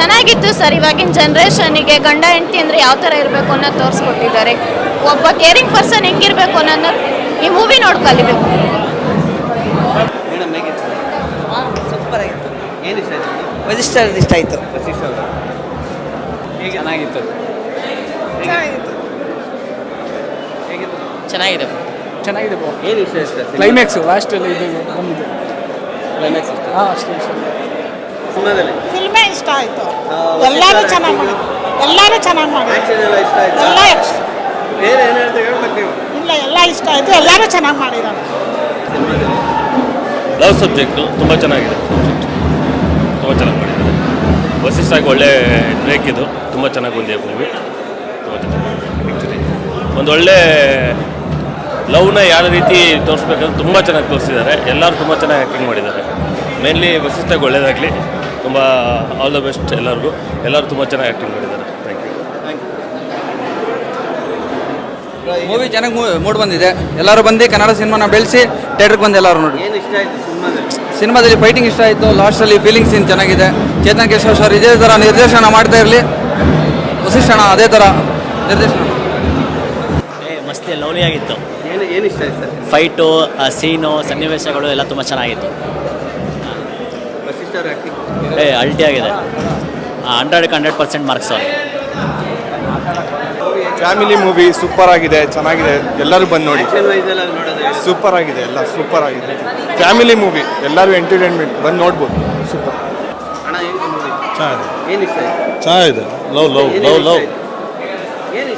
ಚೆನ್ನಾಗಿತ್ತು ಸರ್. ಇವಾಗಿನ ಜನ್ರೇಷನಿಗೆ ಗಂಡ ಹೆಂಡತಿ ಅಂದರೆ ಯಾವ ಥರ ಇರಬೇಕು ಅನ್ನೋದು ತೋರಿಸ್ಕೊಟ್ಟಿದ್ದಾರೆ. ಒಬ್ಬ ಕೇರಿಂಗ್ ಪರ್ಸನ್ ಹೆಂಗಿರಬೇಕು ಅನ್ನೋದು ಈ ಮೂವಿ ನೋಡಿ ಕಲಿಬೇಕು ಸೂಪರ್ ಆಗಿತ್ತು. ಇಷ್ಟ ಆಯ್ತು? ಚೆನ್ನಾಗಿತ್ತು. ಹೇಗಿತ್ತು? ಚೆನ್ನಾಗಿದೆ ಚೆನ್ನಾಗಿದೆ ಏನು ಕ್ಲೈಮ್ಯಾಕ್ಸ್ ಲಾಸ್ಟಲ್ಲಿ ಇದು ಬಂದಿದೆ ಕ್ಲೈಮ್ಯಾಕ್ಸ್ ಹಾಂ ಅಷ್ಟೇ. ಸಿನಿಮಾದಲ್ಲಿ? ಫಿಲ್ಮೇ ಇಷ್ಟ ಆಯಿತು. ಎಲ್ಲರೂ ಚೆನ್ನಾಗಿ ಮಾಡಿ ಎಲ್ಲರೂ ಚೆನ್ನಾಗಿ ಮಾಡಿ. ಆ್ಯಕ್ಷನ್ ಎಲ್ಲ ಇಷ್ಟ ಆಯ್ತು? ಎಲ್ಲ ಬೇರೆ ಏನು ಹೇಳ್ತಾ ಹೇಳ್ಬೇಕು ನೀವು. ಇಲ್ಲ ಎಲ್ಲ ಇಷ್ಟ ಆಯಿತು. ಎಲ್ಲರೂ ಚೆನ್ನಾಗಿ ಮಾಡಿದ್ದಾರೆ ಸಿನಿಮಾದಲ್ಲಿ ಲವ್ ಸಬ್ಜೆಕ್ಟು ತುಂಬ ಚೆನ್ನಾಗಿದೆ. ತುಂಬ ಚೆನ್ನಾಗಿ ಮಾಡಿದ್ದಾರೆ. ವಸಿಷ್ಠಾಗಿ ಒಳ್ಳೆ ಬ್ರೇಕ್ ಇದು. ತುಂಬ ಚೆನ್ನಾಗಿ ಬಂದಿದೆ ಮೂವಿ ತುಂಬ ಚೆನ್ನಾಗಿ ಒಂದು ಒಳ್ಳೆ ಲವ್ನ ಯಾವ ರೀತಿ ತೋರಿಸ್ಬೇಕಂತ ತುಂಬ ಚೆನ್ನಾಗಿ ತೋರಿಸಿದ್ದಾರೆ. ಎಲ್ಲರೂ ತುಂಬ ಚೆನ್ನಾಗಿ ಆ್ಯಕ್ಟಿಂಗ್ ಮಾಡಿದ್ದಾರೆ. ಮೇನ್ಲಿ ವಸಿಷ್ಠಾಗಿ ಒಳ್ಳೇದಾಗಲಿ. ತುಂಬ ಆಲ್ ದ ಬೆಸ್ಟ್ ಎಲ್ಲರಿಗೂ. ಎಲ್ಲರೂ ತುಂಬ ಚೆನ್ನಾಗಿ ಆ್ಯಕ್ಟಿಂಗ್ ಮಾಡಿದ್ದಾರೆ. ಥ್ಯಾಂಕ್ ಯು ಮೂವಿ ಚೆನ್ನಾಗಿ ಮೂಡ್ ಬಂದಿದೆ. ಎಲ್ಲರೂ ಬಂದು ಕನ್ನಡ ಸಿನಿಮಾನ ಬೆಳೆಸಿ ಥಿಯೇಟ್ರಿಗೆ ಬಂದು ಎಲ್ಲರೂ ನೋಡಿ. ಏನು ಇಷ್ಟ ಆಯ್ತು ಸಿನಿಮಾದಲ್ಲಿ ಸಿನಿಮಾದಲ್ಲಿ ಫೈಟಿಂಗ್ ಇಷ್ಟ ಆಯಿತು. ಲಾಸ್ಟಲ್ಲಿ ಫೀಲಿಂಗ್ ಸೀನ್ ಚೆನ್ನಾಗಿದೆ. ಚೇತನ್ ಕೇಶವ್ ಸರ್ ಇದೇ ಥರ ನಿರ್ದೇಶನ ಮಾಡ್ತಾ ಇರಲಿ. ವಸಿಷ್ಠಣ ಅದೇ ಥರ ನಿರ್ದೇಶನ. ಮಸ್ತಿ ಲವ್ಲಿ ಆಗಿತ್ತು. ಏನು ಏನು ಇಷ್ಟ ಆಯ್ತು ಸರ್? ಫೈಟು ಸೀನು ಸನ್ನಿವೇಶಗಳು ಎಲ್ಲ ತುಂಬ ಚೆನ್ನಾಗಿತ್ತು. ಏ ಅಲ್ಟಿ ಆಗಿದೆ. ಹಂಡ್ರೆಡ್ಗೆ hundred percent marks family movie super ಆಗಿದೆ ಚೆನ್ನಾಗಿದೆ. ಎಲ್ಲರೂ ಬಂದು ನೋಡಿ. ಸೂಪರ್ ಆಗಿದೆ ಎಲ್ಲ ಸೂಪರ್ ಆಗಿದೆ. ಫ್ಯಾಮಿಲಿ ಮೂವಿ ಎಲ್ಲರೂ ಎಂಟರ್ಟೈನ್ಮೆಂಟ್ ಬಂದು ನೋಡ್ಬೋದು. ಸೂಪರ್ ಚೆನ್ನಾಗಿದೆ. ಚೆನ್ನಾಗಿದೆ. Love love love love